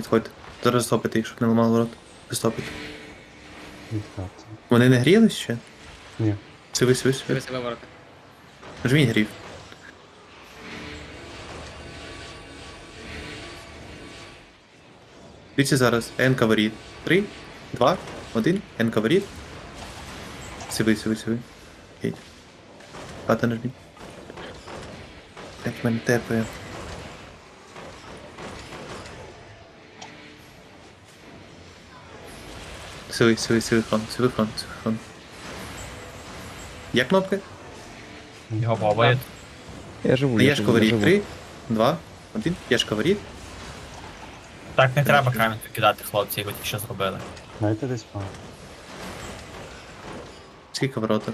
відходьте. Зараз стопити їх, щоб не ламали ворот. Стопити. Вони не грілись ще? Ні. Сиви, Ви сиви. себе ворот. Жмінь грів. Дивіться зараз. Енка воріт. Три, два, один. Енка воріт. Сиви, сиви, сиви. Геть. Хата нажміть. Як мене тепає. Сиви, сиви, сиви фронт, сиви фронт, сиви фронт. Є кнопки? Його бобають. Я живу, На я Яшко живу, я воріт. живу. Три, два, один. Яшка воріт. Так не треба камінь кидати, хлопці, його тільки що зробили. Дайте десь пан. Скільки ворота?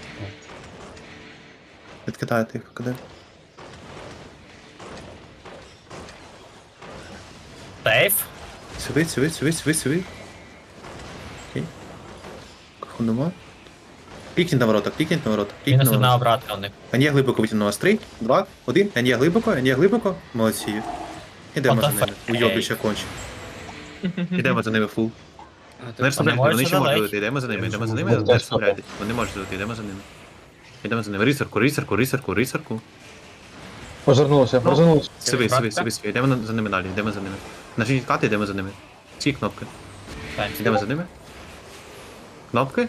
Відкидаєте їх куди? Сейф. Сиви, сиви, сиви, сиви, сиви. Ходимо. Клікніть на ворота, клікніть на ворота, клікніть Мінус на одна ворота. обратка у них. Анія глибоко витягнула вас. Три, два, один. Анія глибоко, Анія глибоко. Молодці. Ідемо за the ними. fuck? Уйобище конче. Ідемо за ними фул. Не розслабляйте, вони ще можуть задалечь. Йдемо за ними, йдемо за ними, Ну, не так. Вони можуть дойти, йдемо за ними. Йдемо за ними. Рисарку, рисарку, рисарку, рисарку. Розвернувся, розвернувся. Сиви, сиви, сиви, сиви. Йдемо на- за ними далі, йдемо за ними. Нажміть кати, йдемо за ними. Ці кнопки. Йдемо за ними. Кнопки.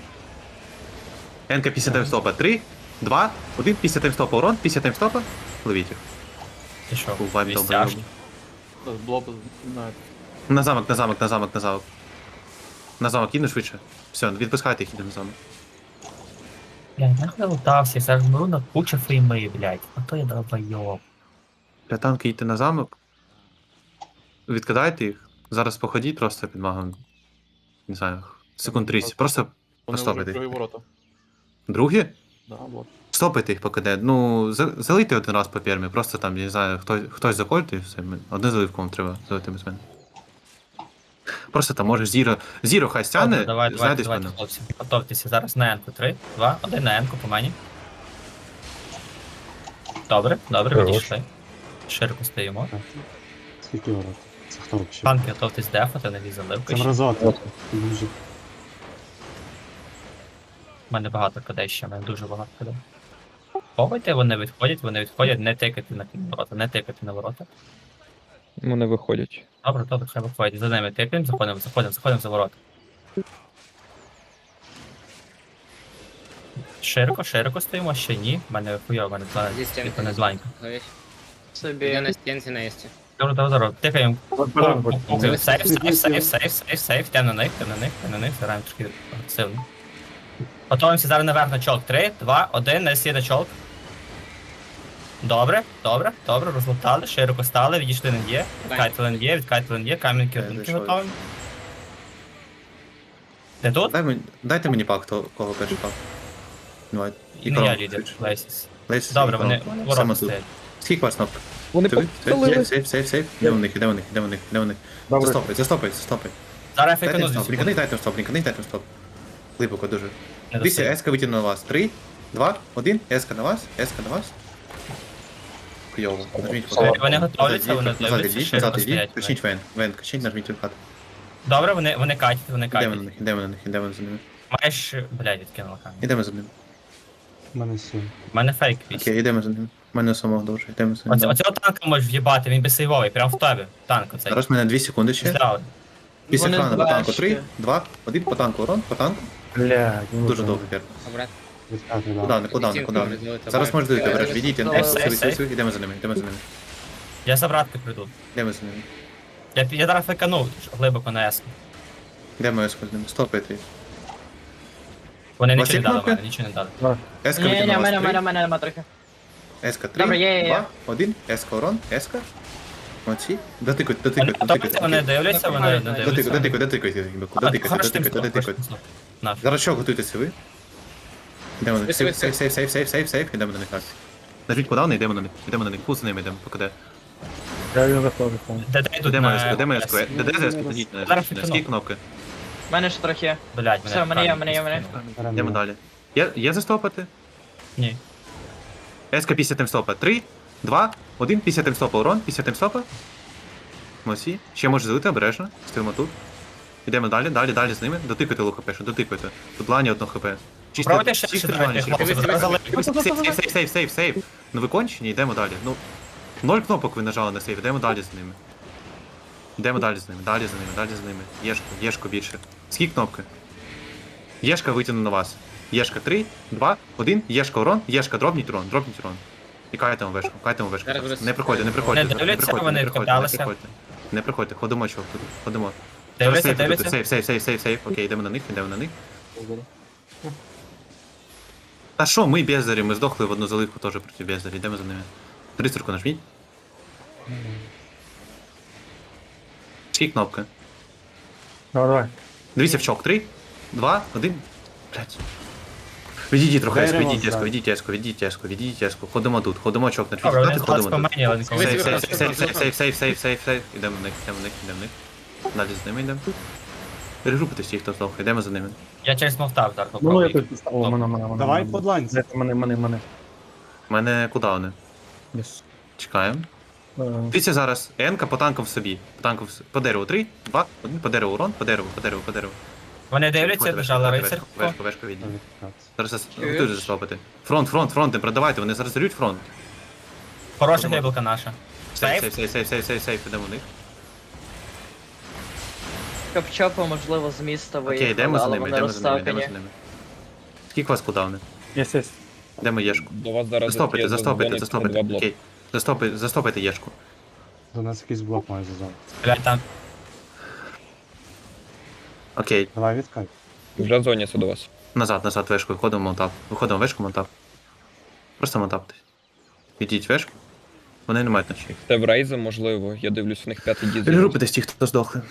НК після таймстопа. 3, 2, 1, після таймстопа урон, після таймстопа. Ловіть їх. Ти що? Вайп Вістяж? добре. На замок, на замок, на замок, на замок. На замок, їдемо швидше. Все, відпускайте їх, йдемо на замок. Я нахуй лутався, я ж беру на кучу фейми, блядь. А то я долбойоб. П'ятанки йдете на замок. Відкидайте їх. Зараз походіть просто під магом. Не знаю, секунд 30. Просто Вони вже Поставити. другі ворота. другі. Да, вот. Стопайте їх поки де. Ну, за- залийте один раз по пермі, просто там, я не знаю, хтось, хтось закольте і все. ми- Одне заливку вам треба залити без мене. Просто там може зіро. Зіро хай стягне, Добре, давай, давайте, мене. хлопці. Готовтеся зараз на енку. Три, два, один на енку по мені. Добре, добре, Хорош. відійшли. Широко стоїмо. Скільки ворот? Це хто взагалі? Панки, готовтесь дефати, нові заливки. Це ще. мразота. Дуже. У мене багато кадей ще, у мене дуже багато кадей. Ховайте, вони відходять, вони відходять, не тикати на ворота, не тикати на ворота. Вони виходять. Добре, добре, хай виходять. За ними тикаємо, заходимо, заходимо, заходимо за ворота. Широко, широко стоїмо, ще ні. У мене хуйово, у мене два, Зі стінки. типу, не зланька. Собі. Я на стінці на єсті. Добре, добре, добре. Тикаємо. Це Сейф, сейф, сейф, сейф, сейф, сейф, тем на них, тем на них, тем на них, граємо трошки агресивно. Готуємося зараз наверх на чолк. 3, 2, 1, не сіде чолк. Добре, добре, добре, розлутали, широко стали, відійшли на є, відкатили на є, відкатили на є, камінки Я ринки готові. Ти тут? Дай мені, дайте мені пак, хто, кого перший пак. Давай. І не я лідер, Лейсіс. Лейс, Добре, вони ворота стоять. Скільки вас кнопок? Вони Сиви, попалили. Сейф, сейф, сейф, сейф. Де у них, де у них, де у них, де у них. Застопай, застопай, застопай. Зараз я фейкану звідси. блінкани, дайте стоп, дайте стоп. Глибоко дуже. Дивіться, еска витягнула вас. Три, два, один, еска на вас, еска на вас. Хуйово. Нажміть Вони- вони готовляться, вони Назад дивляться, йдіть, широко назад. Качніть вен, вен, качніть, нажміть вхат. Добре, вони, вони катять, вони Ідемо на катять. них, ідемо на них, ідемо за ними. Маєш, блядь, відкинула камінь. Ідемо за ними. У мене сім. У мене фейк вісім. Окей, ідемо за ними. У мене самого довше, ідемо за Оце, ними. оцього танка можеш в'їбати, він безсейвовий, прям в тебе. Танк оцей. Зараз в мене 2 секунди ще. Здравий. Після Вони по танку. важкі. 3, 2, 1, по танку урон, по танку. Блядь, Дуже довго пір. Обрат. Відкати, Куда, да. не не. Зараз можете дойти, береш, сиви, ідемо за ними, ідемо за ними. Я за братки прийду. Ідемо за ними. Я, я зараз фейкану глибоко на еску. Ідемо еску з ними, стопайте їх. Вони У вас нічого є не дали, кнопки? мене нічого не дали. Еска Ні, ні, витягнула в мене, в мене, 3, в мене нема трохи. Еска 3, Добре, є, є, є. 2, 1, еска урон, еска. Молодці. Дотикуйте, Вони дотикуйте. вони дивляться, вони не Дотикуйте, дивляться. дотикуйте, дотикуйте, дотикуйте, дотикуйте, дотикуйте, тим дотикуйте. стоп, Зараз що готуйтеся ви? Йдемо на них. Сиви, Сейф, сейф, сейф, сейф, сейф, сейф, йдемо на них. Нажміть куди, йдемо на них. Йдемо на них, пул за ними йдемо, покиде. Я його. Де де йдуть Йдемо на еску, йдемо ес? еску. Де де еску, дадіть на Зараз еску. Скільки кнопки? В мене ще трохи. Блядь, Все, мене є, мене є, мене є. Йдемо далі. Є, є застопати? Ні. Еска після таймстопа. 3, 2, 1, після таймстопа урон, після таймстопа. молодці. Ще може залити обережно. Стоїмо тут. Йдемо далі, далі, далі з ними. Дотикайте лук хп, що дотикайте. Тут лані одно хп. Чисто, Пробуйте ще чисто ще лані, хлопці, сейв. Ну ви кончені, йдемо далі. Ну, ноль кнопок ви нажали на сейв, йдемо далі з ними. Йдемо далі з ними, далі з ними, далі з ними. Єшку, єшку більше. Скільки кнопки? Єшка витягну на вас. Єшка 3, 2, 1, Єшка урон, Єшка дробніть урон, дробніть урон. І кайтемо вешку, кайтемо вешку. Зараз буде Не приходьте, не приходьте, Не не дивляться, приходьте, вони не приходьте, не приходьте. Не приходьте, ходимо чого тут, ходимо. Дивляться, тут, дивляться. Сейв, сейв, сейв, сейв, сейв. Окей, йдемо на них, йдемо на них. Та що, ми бездарі, ми здохли в одну заливку теж проти бездарі, йдемо за ними. Тристерку нажміть. Скільки кнопки? Давай, давай. Дивіться в чок. 3, 2, 1. Блять. Відійдіть трохи, Дерево, еску, відійдіть еску, так. відійдіть еску, відійдіть еску, відійдіть еску. Ходимо тут, ходимо чок на Добре, вони склад по ходимо тут. Сейф, сейф, сейф, сейф, сейф, сейф, сейф, сейф. Ідемо в них, ідемо в них, ідемо в них. Далі з ними йдемо. Перегрупитись ті, хто здох, йдемо за ними. Я через мовтав зараз Ну, я тут поставив, мене, мене, мене. Давай мене. подланці. Дайте мене, мене, мене. У мене куди вони? Yes. Чекаємо. Е. Дивіться зараз. Енка по танкам в собі. По танкам в с- по дереву. Три, два, один, по дереву урон, по дереву, по дереву, по дереву. Вони дивляться, держали рицарку. Вешку, вешку. Відкат. Зараз готуйте. Фронт, фронт, фронт, не продавайте, вони зараз зарють фронт. Хороша гейблка наша. Сейф, Сейф? сейф, сейф, сейф, сейф, сейф, в них. Капчопи, можливо, з міста Окей, виїхали, йдемо за але ними, вони йдемо за ними, йдемо за ними. Скільки у вас кудауни? Єс, єс. Йдемо єшку. До вас зараз Застопайте, застопайте, застопайте. Окей. Застопайте, застопайте єшку. До нас якийсь блок має зазон. Блять, там Окей, Давай відкат. Вже зоняться до вас. назад, назад вешку, виходимо в монтап. Виходимо в вешку, монтап. Просто монтаптесь. Ідіть вешку. Вони не мають ночі. Це в рейзи, можливо, я дивлюсь, в них п'ятий дізель. Перегрупитесь ті, хто здохли.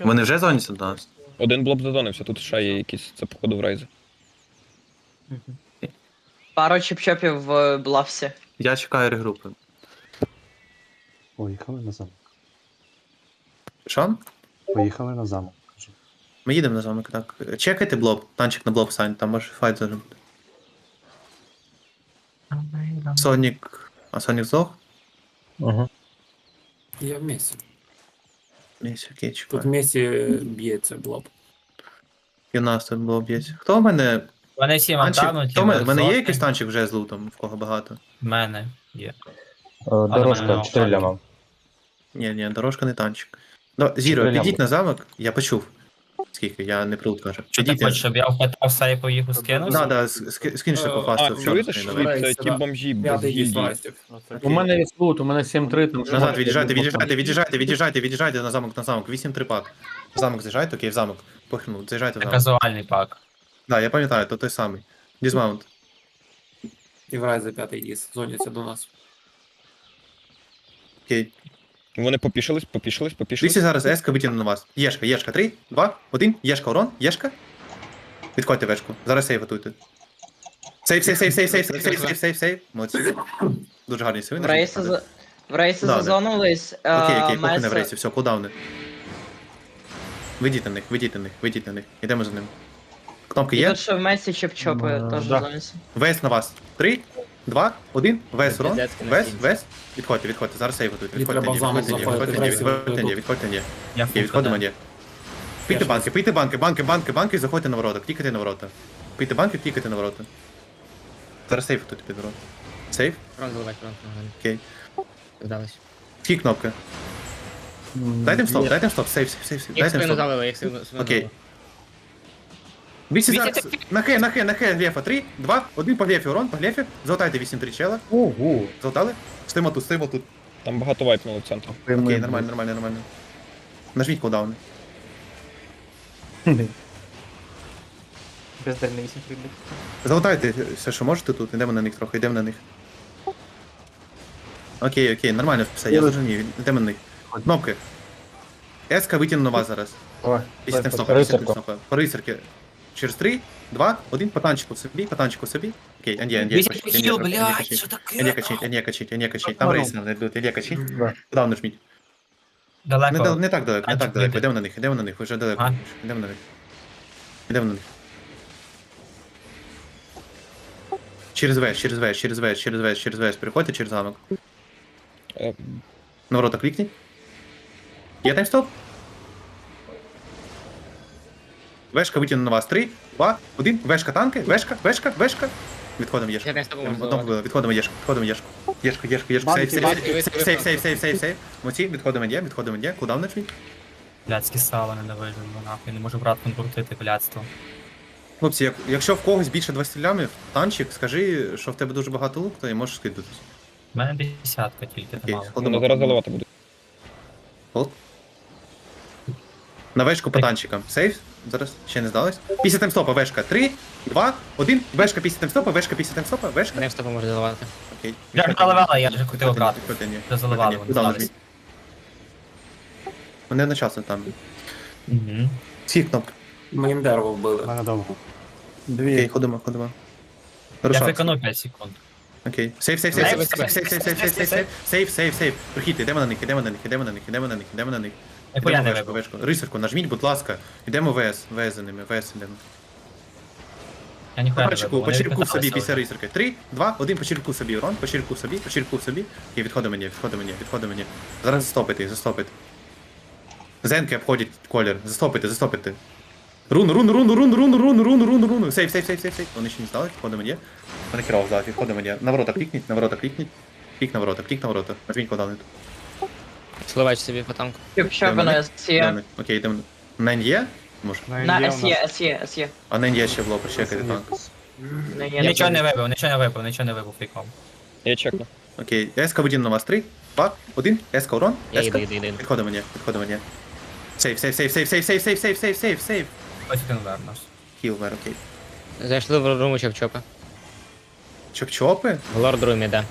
Вони вже зоняться до нас. Один блок зазонився, тут ще є якісь, це походу в рейзи. Пару чіп-чопів в Блавсі. Я чекаю регрупи. Поїхали на замок. Що? Поїхали на замок. кажу. Ми їдемо на замок, так. Чекайте блоб, танчик на блоб стань, там може файт зараз буде. Сонік. А Сонік здох? Ага. Я вместе. Ні, окей, Тут чекаю. вместе б'ється блоб. І у нас тут блоб є. Хто в мене? вони всі Танчик? монтануті. Хто в мене? В мене є якийсь танчик вже з лутом, в кого багато? В мене є. Е, Дорожка, на 4 офлайні. ляма. Ні, ні, дорожка не танчик. Да, Зіро, Чотири підіть на замок, я почув. Скільки, я не прилут кажу. Чи ти Підіть. хочеш, щоб я впитав сейпу їх скинувся? Да, да, sk- скинь ще по фасту в чуєте, що давай. це ті бомжі без П'ятий гільдії. дізлайстів. У мене є лут, у мене 7-3. там Назад ще від'їжджайте, є від'їжджайте, від'їжджайте, від'їжджайте, від'їжджайте на замок, на замок. 8-3 пак. В замок заїжджайте, окей, в замок. Пихнув, заїжджайте в Це замок. казуальний пак. Да, я пам'ятаю, то той самий. Дізмаунт. І в райзі п'ятий діз. Зоняться до нас. Окей. Вони попішились, попішились, попішились. Дивіться зараз еска витягну на вас. Єшка, єшка, 3, 2, 1, єшка, урон, єшка. Відходьте вешку. Зараз сейв готуйте. Сейв, сейв, сейв, сейв, сейв, сейв, сейв, сейв, сейв, сейв. Молодці. Дуже гарний сейв. В рейси, за- в рейси Да, да. зазонулись. е, Окей, окей, поки не в рейсі, все, кулдауни. Вийдіть на них, вийдіть на них, вийдіть на них. Йдемо за ним. Кнопки І є? тут ще в Месі чіп-чопи теж да. зоняться. Вес на вас. Три, два, один. Вес урон. Піздецьки на Вес, вес. Відходьте, відходьте. Зараз сейв готуйте. Відходьте, ні, відходьте, ні, відходьте, ні, відходьте, ні, відходьте, ні. Окей, відходимо, ні. Пийте банки, пийте банки, банки, банки, банки, і заходьте на ворота. Клікайте на ворота. Пийте банки, клікайте на ворота. Зараз сейв тут під ворота. Сейв? Заливай, фронт. нормально. Окей. Здались. Скільки кнопки? Дайте їм стоп, дайте їм стоп, сейв, сейв, сейв. Дайте їм стоп. Окей. Вісі зараз. На хе, на хе, на хе, Лефа. Три, два, один по Глефі урон, по Глефі. Золотайте 8-3 чела. Ого. Золотали? Стоїмо тут, стоїмо тут. Там багато вайпнуло центру. Окей, нормально, нормально, нормально. Нажміть кулдауни. Залутайте все, що можете тут, йдемо на них трохи, йдемо на них. Окей, окей, нормально все, я зрозумів, йдемо на них. Кнопки. Еска витягну на вас зараз. Після снопа, після тим По рицарки. Через 3, 2, 1, по танчику собі, по танчику собі. Окей, Анді, Анді, Вісім качіть, хіл, Анді, блядь, качіть, що таке? Анді, качіть, Анді, качіть, Анді, качіть. Там Нормально. рейси знайдуть, Анді, качіть. Да. Куди нажміть? Не, дал- Далеко. не так далеко, не так далеко. Йдемо на них, йдемо на них, вже далеко. А? Йдемо на них. Йдемо на них. Через весь, через весь, через весь, через весь, через весь. Переходьте через замок. Е, На ворота клікніть. Є таймстоп? Вешка витягне на вас. Три, два, один. Вешка танки. Вешка, вешка, вешка. Відходимо єшку. Я не тобою можу Одного вбили. Відходимо єшку. Відходимо єшку. Єшку, єшку, єшку. Сейф, сейф, Банки, сейф, банки, сейф, сейф, сейф, сейф, сейф, сейф. Моці, відходимо є, відходимо є. Куда вночі? Блядські сало ненавижу, бо нахуй не можу брат конкрутити блядство. Хлопці, як, якщо в когось більше 20 лямів, танчик, скажи, що в тебе дуже багато лук, то і можеш скидатись. У мене десятка тільки, ти Окей, мало. сходимо. Воно зараз заливати буде. Холд. На вешку по танчикам. Сейф. Зараз ще не здалось. Після таймстопа вешка. 3, 2, 1. Вешка після таймстопа, вешка після таймстопа, вешка. Не можу заливати. Окей. Я заливала, я вже Відходимо, обратно. відходимо. Вже заливали, вони здались. Вони одночасно там. Угу. Всі кнопки. Моїм дерево вбили. мене довго. Окей, ходимо, ходимо. Я Хорошо. виконав 5 секунд. Окей. Сейф, сейф, сейф, Сейф, сейф, сейф, сейф, сейф, сейф, сейф, сейф, сейф, сейф, сейф. Прохід, йдемо на них, йдемо на них, йдемо на них, йдемо на них, йдемо на них. Я Йдемо не вешку, вибив. вешку. Рисерку, нажміть, будь ласка. Йдемо ВС, ВС за ними, ВС йдемо. Я ніхуя По не черепку, вибив. по Вони черепку собі після вже. рисерки. Три, два, один, по черепку собі, урон, по черепку собі, по черепку собі. І відходи мені, відходи мені, відходи мені. Зараз застопити, застопити. Зенки обходять колір, застопити, застопити. Рун, рун, рун, рун, рун, рун, рун, рун, рун. Сейф, сейф, сейф, сейф, сейф. Вони ще не здали, відходи мені. Вони хірово здали, відходи мені. На ворота клікніть, на ворота клікніть. Клік на ворота, клік на ворота. Нажміть куди Сливач собі по танку. Чоп-чопи на СЄ. Окей, йдемо. Нень є? Може. На СЄ, СЄ, СЄ. А нень є ще в лопу, чекайте танк. Не, Я Нічого не вибив, нічого не вибив, нічого не вибив фіком. Я чекну. Окей, СК в один на вас. Три, два, один. СК урон. Я СК. йду, йду, йду. Підходи мені, підходи мені. Сейф, сейф, сейф, сейф, сейф, сейф, сейф, сейф, сейф, сейф, сейф. Ось один удар наш. Хіл, мер, окей. Зайшли в руму чоп-чопи. Чоп-чопи? В лорд румі, да.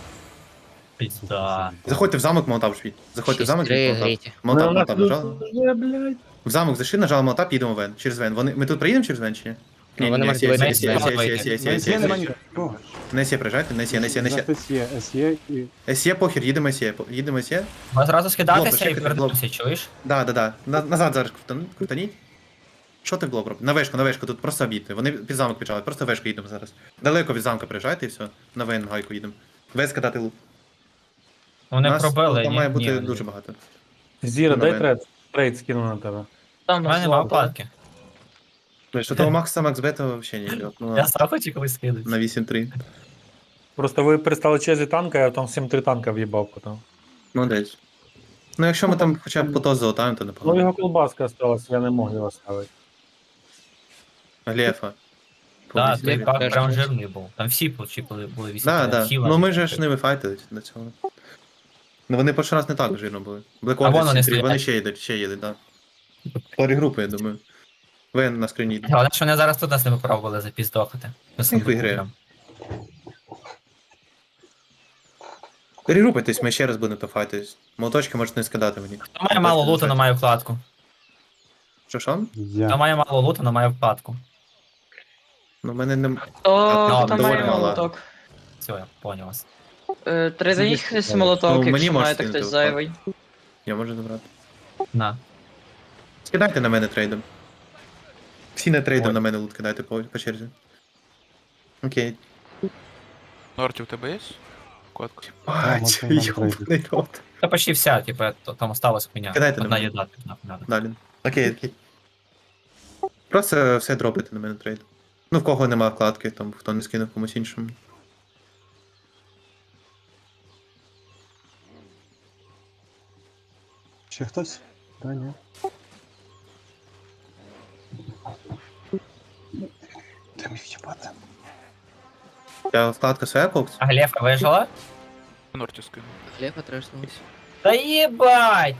Пізда. Заходьте в замок, молотап жміть. Заходьте в замок, 6-3 жміть молотап. Молотап, Ну, молотап, нажали. В замок зайшли, нажали молотап, їдемо в Вен. Через Вен. Вони, ми тут приїдемо через Вен чи ні? Ну, вони можуть сі, вийти сі, без сі, мене. сі, сі, сі, сі, Є нема сі. нікого. Не сі, приїжджайте, не сі, не сі, не сі. СЄ, СЄ і СЄ похер, їдемо СЄ, їдемо СЄ. Ви зразу скидатися і повернутися, чуєш? Да, да, да. На, назад зараз крутани- крутаніть. Що ти блок робиш? На вешку, на вешку, тут просто обійти. Вони під замок почали, просто вешку їдемо зараз. Далеко від замка приїжджайте і все. На вен гайку їдемо. Вес кидати лук. Вони Нас пробили, Там ні? має бути Ні, дуже багато. Зіра, дай мене. трейд. Трейд скину на тебе. Там У мене нема оплатки. Що того Макса Макс Бета взагалі не йде. Ну, Я сам хочу колись скидати. на 8-3. Просто ви перестали чезі танка, я там 7-3 танка в'їбав потім. Ну десь. Ну якщо ми там хоча б по то золотаємо, то Ну непогано. його колбаска осталась, я не мог його ставити. Глефа. Так, той пак прям жирний був. Там всі получі були, вісім. Да, да. Ну ми же ж не вифайтились до цього. Ну вони перший раз не так жирно були. Black А вон вони 7-3, вони стоять. ще їдуть, ще їдуть, да. Парі групи, я думаю. Вен на скрині. йде. Головне, що вони зараз тут нас не попробували запіздохати. Їх виграємо. Перегрупайтесь, ми ще раз будемо пофайтись. Молоточки можете не скидати мені. Хто має мало луту, на має вкладку. Що що? Хто я. має мало луту, на має вкладку. Ну в мене не. Хто Ну, хто доволі має мало. молоток? Все, я поняв вас. Е, Трейденіть хтось Ну, молоток, мені якщо маєте скинути хтось зайвий. Я можу забрати. На. Скидайте на мене трейдом. Всі не трейдом Ой. на мене лут кидайте по, по черзі. Окей. Норті, у тебе є? Кодка. Бать, можна нам йобаний рот. Та почти вся, то- там осталась хуйня. Кидайте на Одна мене. їда, типу, надо. Далі. Окей, окей. Просто все дропайте на мене трейд. Ну, в кого нема вкладки, там хто не скинув комусь іншому. Ще хтось? Та ні. Де мій в'їбати? Я вкладка своя кокс? А Глефа вижила? Норті скину. Хліба трешнулись. Та їбать!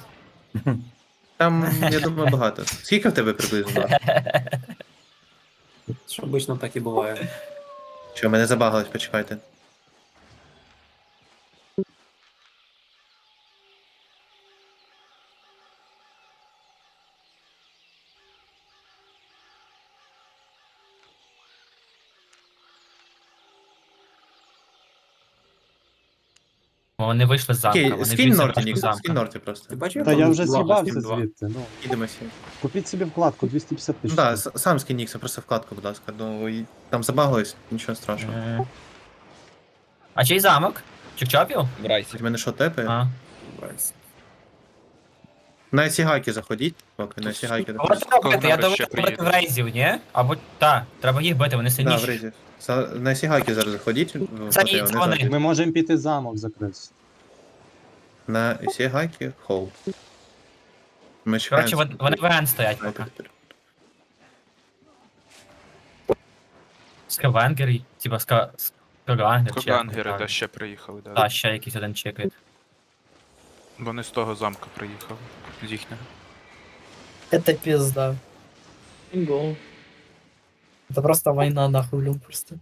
Там, я думаю, багато. Скільки в тебе приблизно? Що обично так і буває. Що, мене забагалось, почекайте. Вони вийшли з замка, Окей, вони скинь б'ються Норті, проти замка. скинь Норті Ти просто. бачив? Та я вже два, з'їбався два? звідти. Ну, Їдемо всі. купіть собі вкладку 250 Ну тисяч. да, с- сам скинь Нікса, просто вкладку, будь ласка. Ну, і там забаглось, нічого страшного. Е. А чий замок? Чукчопів? Брайсі. райсі. В мене що тепи? А. Брайс. На сігайки заходіть, поки на сігайки заходіть. я думаю, треба бити в рейзів, ні? Або так, треба їх бити, вони Да, в сильніші. За- На сігайки зараз заходіть. в Це ходи, їх вони вони. Ми можемо піти замок закрити. На сігайки холд. Ми чекаємо. Коротше, вони- вони в ген стоять поки. Скавенгер, типа ска... Скавенгер чи як да, ще приїхали, да. Та, ще якийсь один чекає. Вони з того замка приїхали. З їхнього. Это пизда. Бінго. Это просто война нахуй блин, просто.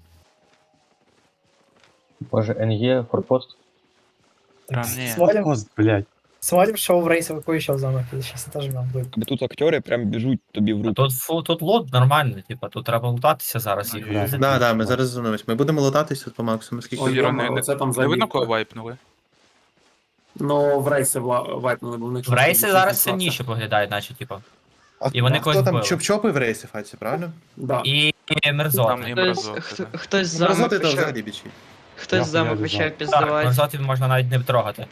Боже, НГ, форпост. Та ні. Смотрим, Кост, блядь. смотрим, что в рейсе какой еще замок. Сейчас отожмем. будет. Тут актери прям біжуть тобі в А тут, фу, тут лут нормальний, типа, тут треба лутатися зараз їх. Да, да, ми зараз звернемось. Ми будемо лутатися по максимуму, скільки. Ой, Іра, Йома, не- оце там Не видно, забіг. кого вайпнули? Ну, в рейси вла- вайпнули, бо в них В рейси зараз сильніше виглядають, наче, типа. А, І вони а хто там вбили. чоп-чопи в рейсі фаці, правильно? Да. І мерзоти. Там і Хтось, мразоти, хто- хтось замок Розоти то почав, взагалі бічі. хтось замок хуярю почав. Так, піздавати. мерзотів можна навіть не трогати.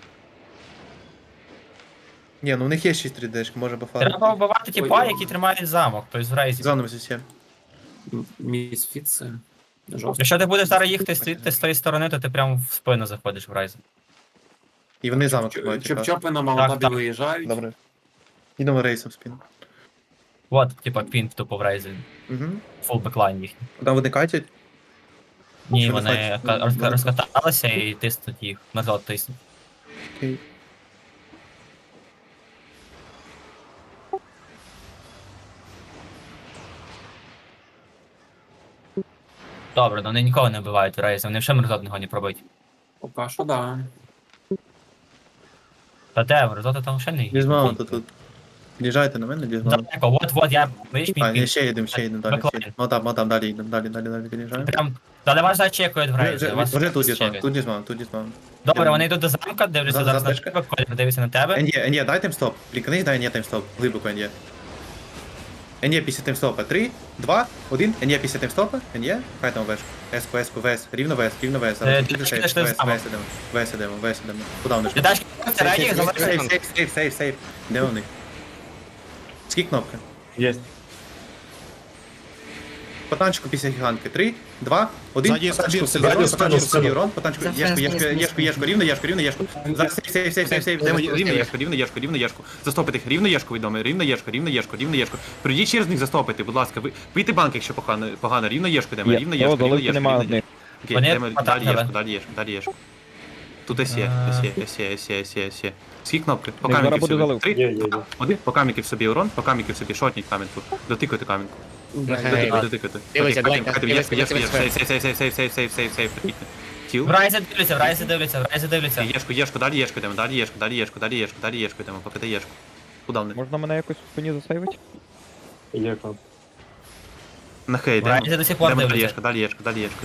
Ні, ну у них є 6 3D, може бафати. Треба вбивати типа, які тримають замок, тобто в рейзі. Зоном зі Місфіт це жорстко. Якщо ти будеш зараз їхати з тої сторони, то ти прямо в спину заходиш в рейзі. І вони замок мають. Чоп-чопи на Так, Маунтабі так. виїжджають. Добре. Йдемо рейсом в. От, типа, пін тупо в рейзі. Угу. Фул беклайн їхній. Куди вони катять? Ні, Що вони хочеш? ка- розка- Ну, розкаталися і тиснуть їх. Назад тиснуть. Окей. Добре, ну вони нікого не вбивають в рейзі, вони вже мерзотного не пробить. Поки що, да. Та де, мерзоти там ще не Без маунта тут. Під'їжджайте на мене, без маунта. Далеко, от, от, я, видиш, мій А, ні, ще йдемо, ще йдемо далі. ще. Ну там, ну там, далі йдемо, далі, далі, далі під'їжджаємо. Прям, та вас зачекують в Вже, рейзі. вже, вас вже тут дізмаунт, тут дізмаунт, тут дізмаунт. Добре, вони йдуть до замка, дивляться За- зараз за на тебе, Коля дивиться на тебе. Енє, Енє, дай таймстоп. Клікни, дай Енє таймстоп. Глибоко Енє. Енє після таймстопа. 3, 2, 1. Енє після таймстопа. Енє. Хай там веш. Еску, еску, вес. Рівно вес, рівно вес. Зараз тут ж вес, вес, вес ідемо. Вес ідемо, вес ідемо. Куди вони ж? Раді, Сейф, залишай. сейф, сейф, сейф, сейф, сейф. Де вони? Скільки кнопка? Є. По танчику після гігантки. 3, два, один. Ззаді Пасажир, спину, Сильверон, ззаді пасажир, спину. Сильверон, потанчику. Яшку, яшку, яшку, яшку, рівно, яшку, рівно, яшку. Зараз сейв, сейв, сейв, сейв, Рівно яшку, рівно яшку, рівно яшку. Застопити їх, рівно яшку відомо, рівно яшку, рівно яшку, рівно яшку. Прийдіть через них застопити, будь ласка. Ви пийте банк, якщо погано, погано, рівно яшку йдемо, рівно яшку, рівно яшку, рівно яшку. Окей, йдемо далі треба. яшку, далі яшку, далі яшку. Тут есє, есє, есє, есє, есє, есє. Скільки кнопки? По зараз каміньків буде собі. головка. Три, Є, є, є. один, по каміньків собі урон, по каміньків собі, шотніть камінку. Дотикуйте камінку. Дотикай, дотикай. Дивися, давайте, В райзі дивляться, в райзі дивляться, в райзі дивляться. Єшку, єшку, далі єшку йдемо, далі єшку, далі єшку, далі єшку, вони? Можна мене якось в спині засейвити? Як? На хей, йдемо. Райзі до сих далі дивляться. далі єшку, далі єшку.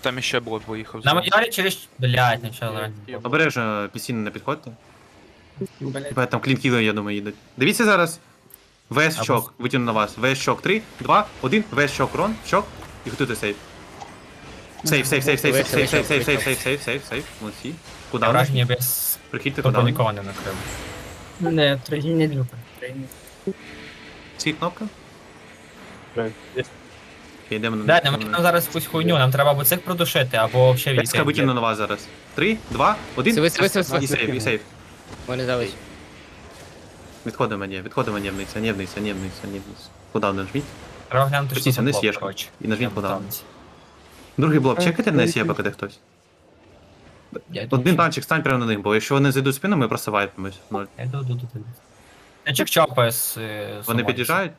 Там іще було поїхав. Нам далі через... Блядь, ну начало. Обережно, пісіни не підходьте. Бля, Там клінкіли, я думаю, їдуть. Дивіться зараз. ВС Або- чок, витягну на вас. ВС чок 3, 2, 1, ВС чок рон, чок. І готуйте сейф. Сейф, сейф, сейф, сейф, сейф, сейф, сейф, сейф, сейф, сейф, сейф, сейф, сейф. Молодці. Куди вони? Враження без... Прихідьте куди Тобто нікого не накрив. Не. Скільки кнопка? Є. Окей, йдемо на Блядь, нам нам зараз якусь хуйню, нам треба або цих продушити, або ще Песка відійти. витягну на вас зараз. 3, 2, 1. Сиви, сиви, сиви, сиви. І сейф, і сейф. Вони залиш. Відходимо мені, відходимо нєвниця, нєвниця, нєвниця, нєвниця. Куди нажміть? Треба глянути, що не блок, коротше. І нажміть Я куди. Другий блок, чекайте на СЄ, поки де хтось. Я йду. Один танчик стань прямо на них, бо якщо вони зайдуть спину, ми просто вайпимось. Ноль. Я йду, йду, йду, йду. Я чек-чопаю з... е, Вони Сумонцем. під'їжджають,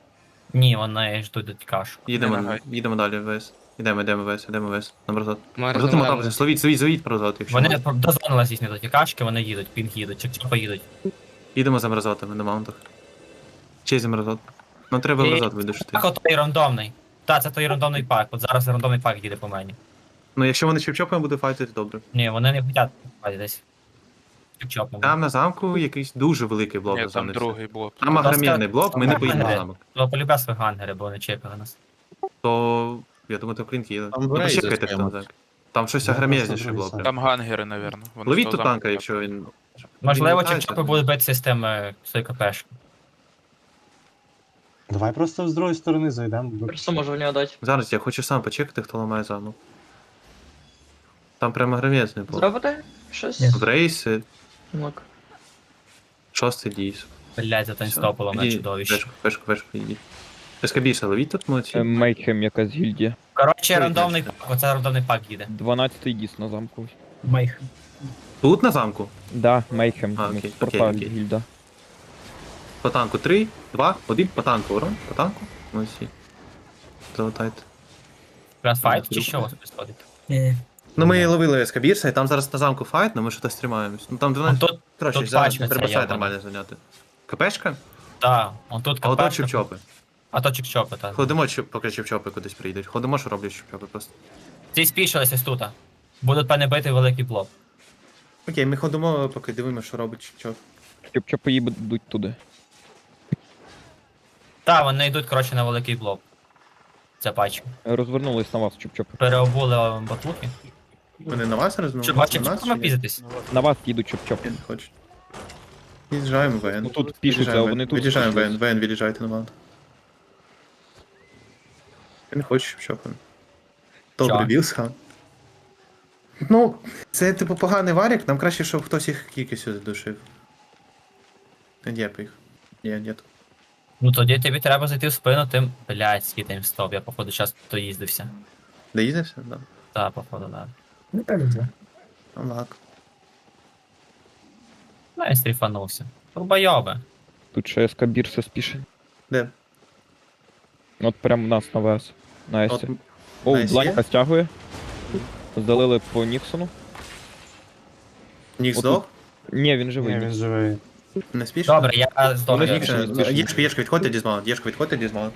Ні, вони ждуть до кашу. їдемо, Не нагай. їдемо далі в ВС. Ідемо, йдемо в ВС, ідемо в ВС. На бразот. Може, Бразот знову мотав, там. словіть, словіть, словіть бразот, якщо Вони можна. дозвонились їхні до тікашки, вони їдуть, пінг їдуть, чек-чопа їдуть. Їдемо за мразотами на маунтах. Чи за мразот? Ну треба І- видушити. Так, от той рандомний. Так, це той рандомний пак. От зараз рандомний пак їде по мені. Ну якщо вони чіп-чопами будуть файтити, добре. Ні, вони не хотять пати десь. Чек-чопом. Там на замку якийсь дуже великий блок Ні, там розгонився. другий блок. Там агромірний блок, ми не поїдемо на замок. То полюбя свої гангери, бо вони чекали нас. То я думаю, то клінки їде. Там Ну почекайте стоїмо. там так. Там щось Да, агромезніше було. прям. Там гангери. Вони Ловіть з того танка, замку якщо він. Можливо, Відмикається. чіп-чопи будуть з тим е, з тою КПшки. Давай просто з другої сторони зайдемо. Просто можу в нього дати. Зараз я хочу сам почекати, хто ламає замок. Там прямо гравець не був. Зробите? Щось? Ні. В рейси, Ок. шостий дійс. Блять, за таймстопило на чудовище. Вешку, вешку, вешку, йдіть. СКБіса ловіть тут молодці. Е, Мейхем якась гільдія. Коротше, рандомний пак, оце рандомний пак їде. 12-й діс на замку. Мейх. Тут на замку? Да, Мейхем. А, ну, окей, спорта окей, окей. гільда. По танку 3, 2, 1, по танку, урон, по танку. Молодці. Залетайте. Якраз файт чи що у вас відбувається? Ні. Ну ми ловили ескабірса, і там зараз на замку файт, але ми щось тримаємось. Ну там Ну 12. тут, Коротше, тут зараз треба сайт нормально зайняти. КПшка? так, он тут А ото чіп-чопи. А то чіп-чопи, так. Ходимо, чіп- поки чіп-чопи кудись прийдуть. Ходимо, що роблять чіп-чопи просто. Ці спішилися ось тут. Будуть пане бити великий блок. Окей, ми ходимо, поки дивимося, що робить чіп-чоп. Щоб чопи їдуть туди. Так, вони йдуть, коротше, на великий блок. Це пачка. Розвернулись на вас, чоп-чопи. Переобули батлухи. Вони на вас розмовляють? Чи На бачив, нас що чи ми ні? піздитись? На вас їдуть чоп-чопи. Ні, Не хочуть. Від'їжджаємо ВН. Ну тут пішуться, а вони тут. Від'їжджаємо ВН. ВН, від'їжджайте на вант. Я не хочу, щоб він. Добре, Чо? білса. Ну, це типу поганий варік, нам краще, щоб хтось їх кількістю задушив. Дєп їх. Ні, ні. Ну тоді тобі треба зайти в спину тим. Блять, свій таймстоп. Я походу час доїздився. Доїздився? Да. Так, походу, да. Не повезло. Лак. Ну, я стріфанувся. Турбойоби. Тут ще ескабір все спішить. Де? От прям в нас на ВС. На От, Есі. О, на бланька стягує. Здалили по Ніксону. Нік Отут. здох? Ні, він Ні, він живий. Не спішно? Добре, я здохну. Вони Нік ще- спішно. Єшка, єшка, відходьте дізмаунт, єшка, відходьте дізмаунт.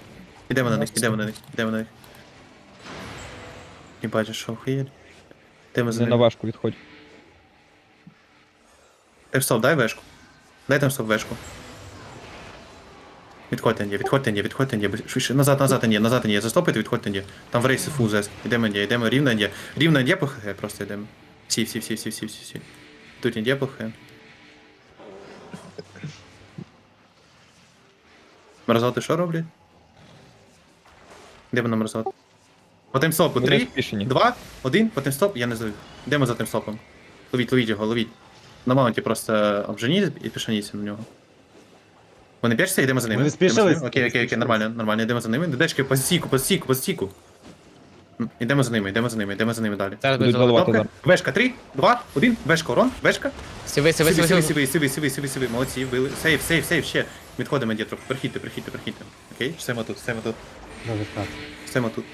Ідемо на них, ідемо на них, ідемо на них. Не бачиш, що охуєть. Ідемо за Не на ними. важку відходь. Таймстоп, дай вешку. Дай таймстоп вешку. Відходьте Ні, відходьте Ні, відходьте Ні. Швидше, назад, назад Ні, назад Ні. Застопайте, відходьте Ні. Там в рейсі фул зес. Ідемо Ні, йдемо рівно Ні. Рівно Ні по просто йдемо. Всі, всі, всі, всі, всі, всі, всі. Тут Ні по ХГ. Мразоти що роблять? Де вона мразоти? По таймстопу. Вони Три. Два, один, потім стоп, я не здаю. Йдемо за тим стопом. Ловіть, ловіть його, ловіть. На маунті просто обженіть і пішаніться на нього. Вони п'яшся, йдемо за ними. Вони Йдемо за спішились. Окей, окей, окей, нормально, нормально, йдемо за ними. Дедечки, по стіку, по стіку, по стіку. М, Йдемо за ними, йдемо за ними, йдемо за ними далі. Зараз Будуть буде заливати Кнопка. зараз. Вешка, 3, 2, 1, вешка, урон, вешка. Сиви, сиви, Сиви, сиви, сиви, сиви. сиви, сиви, сиви, молодці, вбили. Сейв, сейв, сейв, ще. Відходимо, дід, трохи, прихідьте, прихідьте, прихідьте. Окей, стаємо тут, стаємо тут, Добре, так. стаємо тут.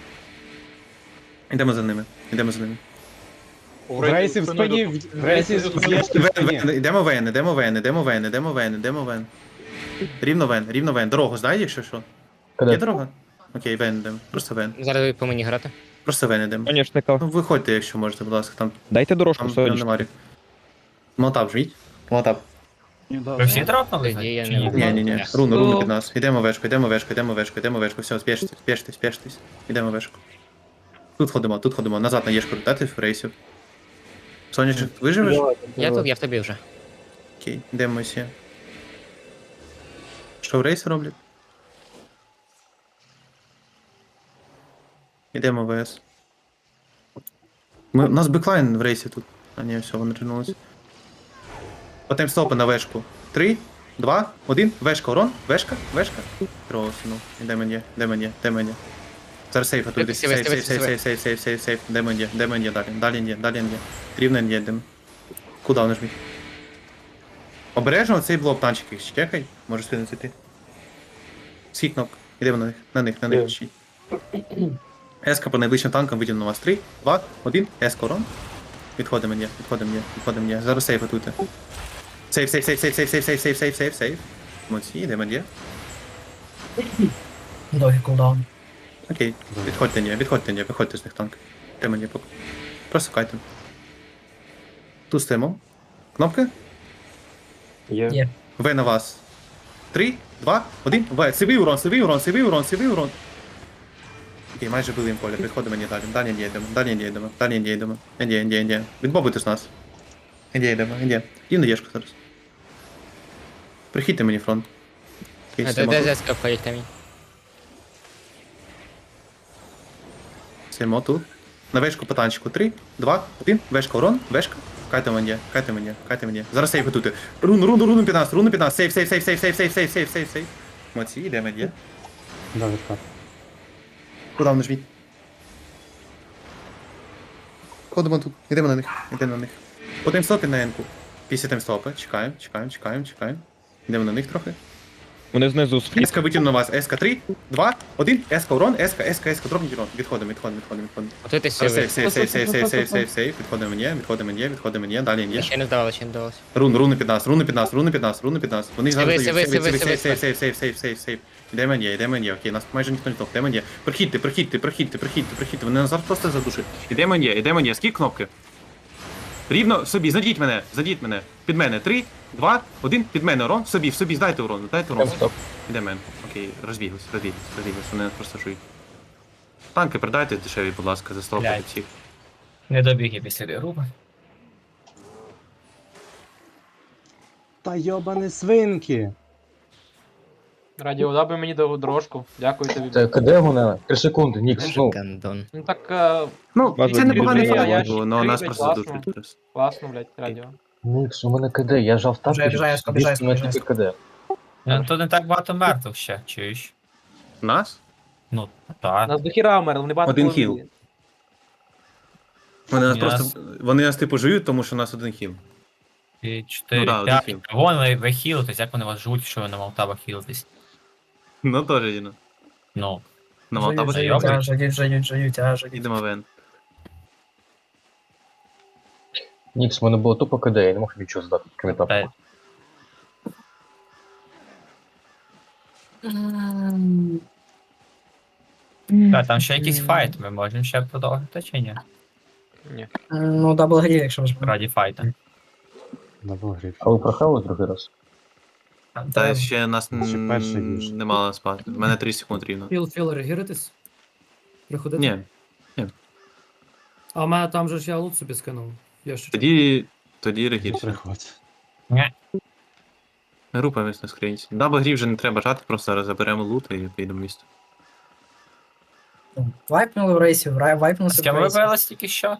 Йдемо за ними, йдемо за ними. В рейсі в спині, в рейсі в Вен, спині. вен, йдемо вен, йдемо вен, йдемо вен, йдемо вен, йдемо вен. Рівно вен, рівно вен. Дорогу знаєш, якщо що? Є дорога? Окей, вен йдемо. Просто вен. Зараз ви по мені грати. Просто вен йдемо. Соняшника. Ну виходьте, якщо можете, будь ласка, там, Дайте дорожку, там, там Соняшник. немає. Молотап жміть. Молотап. Ви всі? Тоді я не ні? Ні, ні. Руну, руну під нас. Йдемо вешку, йдемо вешку, йдемо вешку, йдемо вешку. Все, спештесь, спештесь, спештесь. Йдемо вешку. Тут ходимо, тут ходимо. Назад на єшку дати в рейсів. Сонячник, виживеш? Я тут, я в тобі вже. Окей, йдемо всі. Що в рейс роблять? Ідемо в ВС. Ми, у нас беклайн в рейсі тут. А ні, все, вони вернулись. Потім стопи на вешку. Три, два, один. Вешка, урон. Вешка, вешка. Тросину. Іде мені, де мені, де мені. Зараз сейф. Сіве, Сейф, сейф, сейф, сейф, сейф, сейф, сейф, сейф. Де мені, де мені, далі, далі, ні, далі, ні. Рівно ні, йдемо. Куда нажміть? Обережно цей блок танчик їх чекай, може спину зайти. Скільки кнопок? Ідемо на них, на них, на них. Еска по найближчим танкам виділено на вас. 3, 2, 1, еска урон. Відходимо мені, відходимо мені, відходимо мені. Зараз сейф готуйте. Сейф, сейф, сейф, сейф, сейф, сейф, сейф, сейф, сейф, сейф, сейф. Молодці, йдемо мені. Довгий кулдаун. Окей, відходьте ні, відходьте ні, виходьте з них танк. Йдемо ні, поки. Просто кайте. Тут стоїмо. Кнопки? Є. В на вас. Три, два, один. В. Сивий урон, сивий урон, сивий урон, сивий урон. Окей, майже били їм поле. Підходимо не далі. Далі не йдемо, далі не йдемо, далі не йдемо. Інді, інді, інді. Відбобуйте з нас. Інді йдемо, інді. І на єшку зараз. Прихідьте мені фронт. Окей, Де Симо тут. де ЗСК входять камінь? Тут. На вешку по танчику. 3, 2, 1. Вешка урон, вешка. Кайте мені, кайте мені, кайте мені. Зараз сейф тут. Рун, рун, рун 15, рун 15. Сейф, сейф, сейф, сейф, сейф, сейф, сейф, сейф, сейф, сейф. Молодці, йдемо, є. Да, так. Куда нажміть? Ходимо тут, йдемо на них, йдемо на них. По таймстопі на енку. Після таймстопа. Чекаємо, чекаємо, чекаємо, чекаємо. Йдемо на них трохи. Вони знизу сфі. Еска витягну вас. Еска 3, 2, 1. Еска урон, еска, еска, еска, дробніть урон. Відходимо, відходимо, відходимо, відходимо. Готуйтесь Зараз сиви. сейф, сейф, сейф, сейф, сейф, сейф, сейф, сейф. Відходимо мені, відходимо мені, відходимо мені, далі є. Ще не здавалося, ще не здавалося. Рун, руни під нас, руни під нас, руни під нас, руни під нас. Вони Сиви, зараз сиви, дають. сиви, Сейф, сиви, сейф, сейф, сейф, сейф, сейф, сейф. Йдемо є, є, окей, нас майже ніхто не здох, йдемо є. Прохідьте, прохідьте, прохідьте, прохідьте, прохідьте, вони нас зараз просто задушать. Йдемо є, йдемо є, скільки кнопки? Рівно собі, задіть мене, задіть мене. Під мене. Три, два, один, під мене урон. В собі, в собі, здайте урон, дайте урон. Іде мен. Окей, розбіглись, розбіглись, розбіглись, вони нас просто жують. Танки придайте дешеві, будь ласка, за 100 Блядь. всіх. Не добіг я після групи. Та йобані свинки. Радіо, дай би мені дав дорожку. Дякую тобі. Це КД вони? 3 секунди, Нікс, ну. Гандон. Ну так е, Ну, це непоганий дві, фарм, я було, але нас просто класно. зараз. класно, блядь, радіо. Нікс, у мене КД, я жав так. Біжай, біжай, Еска, біжай, у мене біжай, КД. Ну, тут не так багато мертвих ще, чуєш? Нас? Ну, так. Нас до хіра вмерли, вони багато Один було- хіл. Вони нас Ні, просто. Вони нас типу жують, тому що у нас один хіл. І 4, Ну да, 5. один. Вон ви, ви хілитесь, як вони вас жуть, що ви на Малтабах хілитесь. Ну теж Діно. Ну, На Жують, Малтабах жують, йобають. а, жують, жують, жують. Ідемо вен. Нікс, у мене було тупо КД, я не мог нічого здати, крім та, етапу. та, там ще якийсь файт, ми можемо ще продовжити чи ні? Ні. Ну, даблгрі, якщо ж. Раді файта. Дабл гриф. А ви прохали другий раз? Та ще нас Ще перший н- ніж. не мало спати. У мене 3 секунд рівно. Філ, філ, регіритись? Приходити? Ні, А в мене там же ж я лут собі скинув. Я ще тоді. Тоді регірся. Приходь. Група місь на скринці. Даба грі вже не треба жати, просто зараз заберемо лут і підемо в місто. Вайпнули в рейсі, вра- вайпнули З ким ви бились тільки що?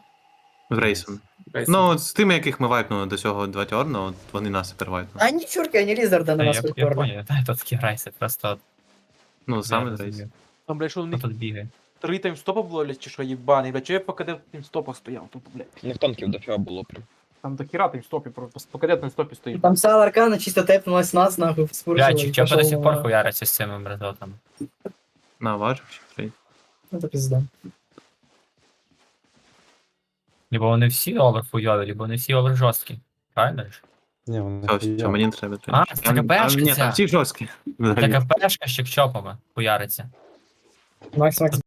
З рейсом. Рейсом. Ну, з тими, яких ми вайпнули до цього два тьорна, от вони нас тепер вайпнули. А чурки, ані Лізарда на нас Я, я понял, та, тут такі рейси, просто Ну, саме з рейсом. Там, блядь, що у них тут бігає? три таймстопа було, блядь, чи що, їбаний, блядь, чого я по КД таймстопах стояв, тупо, блядь. Не в танків дофіга було прям. Там до хіра таймстопі, просто по КД таймстопі стоїть. Там вся аркана чисто тепнулась нас, нахуй, спурчила. Блядь, чого до сих пор хуяриться з цими мразотами? На, важив трейд. Ну, то пізда. Либо вони всі овер хуйові, либо вони всі овер жорсткі. Правильно ж? Ні, вони хуйові. мені не треба. А, трейд. це Там- КПшка там- Ні, ця. там всі жорсткі. взагалі. Така пешка з чіп-чопами хуяриться. Макс, Макс,